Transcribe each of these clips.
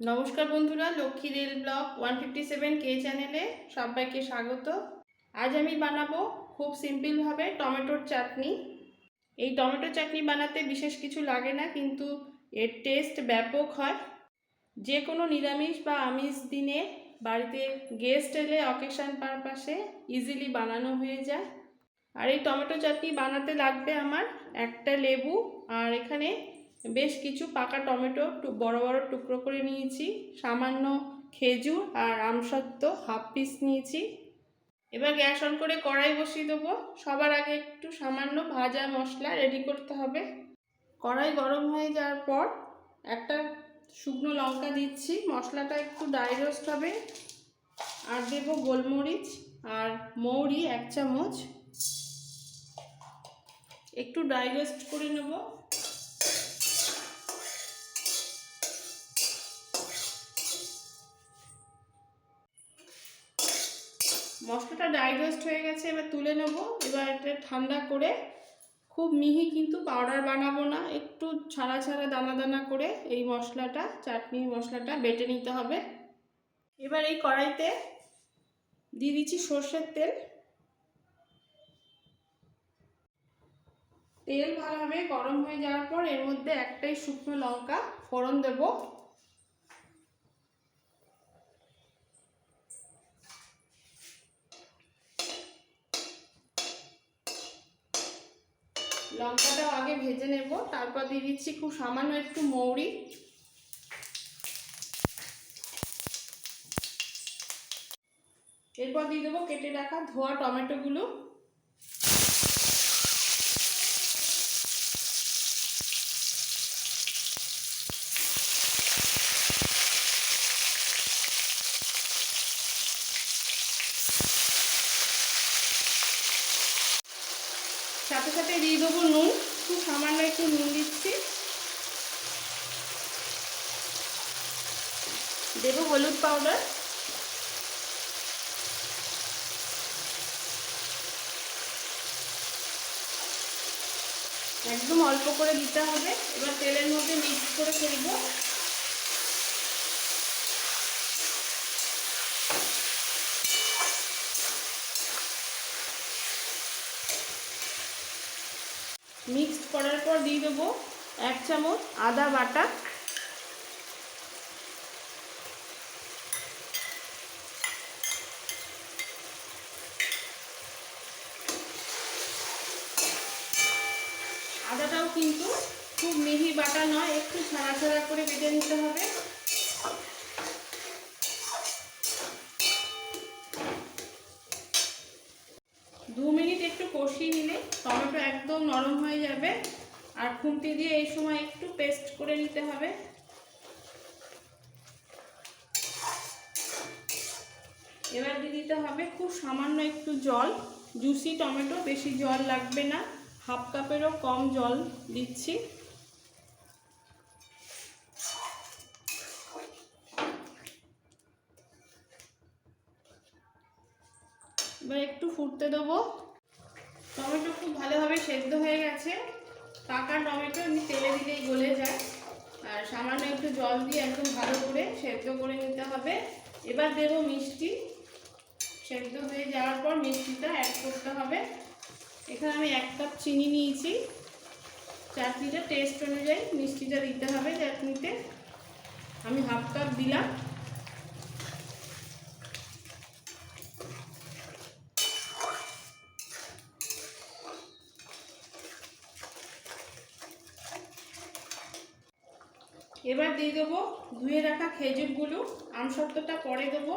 নমস্কার বন্ধুরা, Lakshmi rail vlog one fifty seven কে চ্যানেলে সবাইকে স্বাগত। আজ আমি বানাবো খুব সিম্পলভাবে টমেটোর চাটনি। এই টমেটো চাটনি বানাতে বিশেষ কিছু লাগে না, কিন্তু এর টেস্ট ব্যাপক হয়। যে কোনো নিরামিষ বা আমিষ দিনে বাড়িতে গেস্ট এলে অকেশান পারপাসে ইজিলি বানানো হয়ে যায়। আর এই টমেটো চাটনি বানাতে লাগবে আমার একটা লেবু, আর এখানে বেশ কিছু পাকা টমেটো বড় বড় টুকরো করে নিয়েছি। সামান্য খেজুর আর আমসত্ত্ব হাফ পিস নিয়েছি। এবার গ্যাস অন করে কড়াই বসিয়ে দেবো। সবার আগে একটু সামান্য ভাজা মশলা রেডি করতে হবে। কড়াই গরম হয়ে যাওয়ার পর একটা শুকনো লঙ্কা দিচ্ছি। মশলাটা একটু ড্রাই রোস্ট হবে। আর দেবো গোলমরিচ আর মৌরি এক চামচ। একটু ড্রাই রোস্ট করে নেব। মশলাটা ড্রাই রোস্ট হয়ে গেছে, এবার তুলে নেব। এবার এটা ঠান্ডা করে খুব মিহি কিন্তু পাউডার বানাবো না, একটু ছাড়া ছাড়া দানা দানা করে এই মশলাটা, চাটনি মশলাটা বেটে নিতে হবে। এবার এই কড়াইতে দিয়ে দিচ্ছি সর্ষের তেল। তেল ভালোভাবে গরম হয়ে যাওয়ার পর এর মধ্যে একটাই শুকনো লঙ্কা ফোড়ন দেবো। লঙ্কাটাও আগে ভেজে নেব। তারপর দিয়ে দিচ্ছি খুব সামান্য একটু মৌরি। এরপর দিয়ে দেবো কেটে রাখা ধোয়া টমেটোগুলো। সাথে দিয়ে দেবো নুন। খুব সামান্য একটু নুন দিচ্ছি। দেবো হলুদ পাউডার একদম অল্প করে দিতে হবে। এবার তেলের মধ্যে মিক্স করে ফেলব। মিক্সড করার পর দিয়ে দেবো এক চামচ আদা বাটা। আদাটাও কিন্তু খুব মিহি বাটা নয়, একটু ছাড়া ছাড়া করে বেটে নিতে হবে দু মিনিট একটু কষিয়ে নিলে টমেটো একদম নরম হয়ে যাবে। আর খুন্তি দিয়ে এই সময় একটু পেস্ট করে নিতে হবে। এবার দিয়ে দিতে হবে খুব সামান্য একটু জল। জুসি টমেটো বেশি জল লাগবে না। হাফ কাপেরও কম জল দিচ্ছি। এবার একটু ফুটতে দেবো। টমেটো খুব ভালোভাবে সেদ্ধ হয়ে গেছে। পাকা টমেটো, এমনি তেলে দিলেই গলে যায়। আর সামান্য একটু জল দিয়ে একদম ভালো করে সেদ্ধ করে নিতে হবে। এবার দেব মিষ্টি। সেদ্ধ হয়ে যাওয়ার পর মিষ্টিটা অ্যাড করতে হবে। এখানে আমি এক কাপ চিনি নিয়েছি। চাটনিটা টেস্ট অনুযায়ী মিষ্টিটা দিতে হবে চাটনিতে। আমি হাফ কাপ দিলাম। এবার দিয়ে দেবো ধুয়ে রাখা খেজুরগুলো। আমসত্ত্বটা পরে দেবো।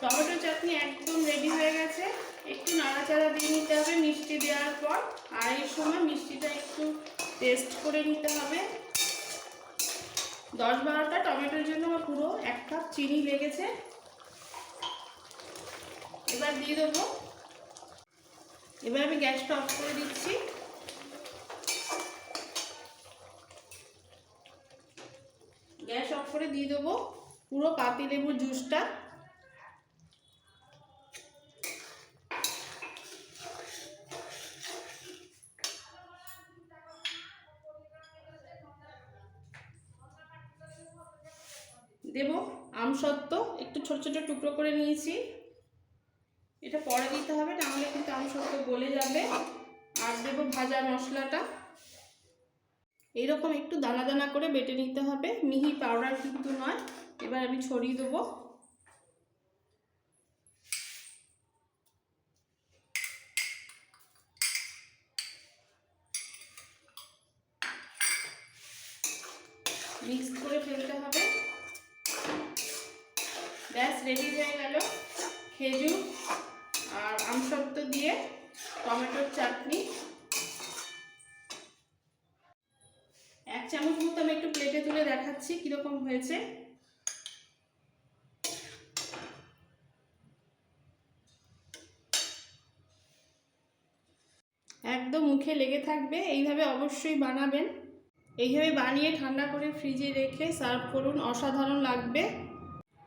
টমেটো চাটনি একদম রেডি হয়ে গেছে। একটু নাড়াচাড়া দিয়ে নিতে হবে মিষ্টি দেওয়ার পর। আর এই সময় মিষ্টিটা একটু টেস্ট করে নিতে হবে। দশ বারোটা টমেটোর জন্য পুরো এক কাপ চিনি লেগেছে। এবার দিয়ে দেবো। এবার আমি গ্যাসটা অফ করে দিচ্ছি। গ্যাস অফ করে দিয়ে দেবো পুরো পাতি লেবুর জুসটা। দেব আমসত্ত্ব, একটু ছোট ছোট টুকরো করে নিয়েছি। এটা পরে দিতে হবে, নাহলে কিন্তু আমসত্ত্ব গলে যাবে। আর দেবো ভাজা মশলাটা। এরকম একটু দানা দানা করে বেটে নিতে হবে। মিহি পাউডার কিন্তু নয়, এবার আমি ছড়িয়ে দেবো। মিক্স করে ফেলতে হবে। ব্যাস রেডি হয়ে গেল। খেজুর আর আমসত্ত্ব দিয়ে টমেটোর চাটনি। এক চামচ মতো আমি একটু প্লেটে তুলে দেখাচ্ছি কীরকম হয়েছে। একদম মুখে লেগে থাকবে, এইভাবে অবশ্যই বানাবেন। এইভাবে বানিয়ে ঠান্ডা করে ফ্রিজে রেখে সার্ভ করুন, অসাধারণ লাগবে।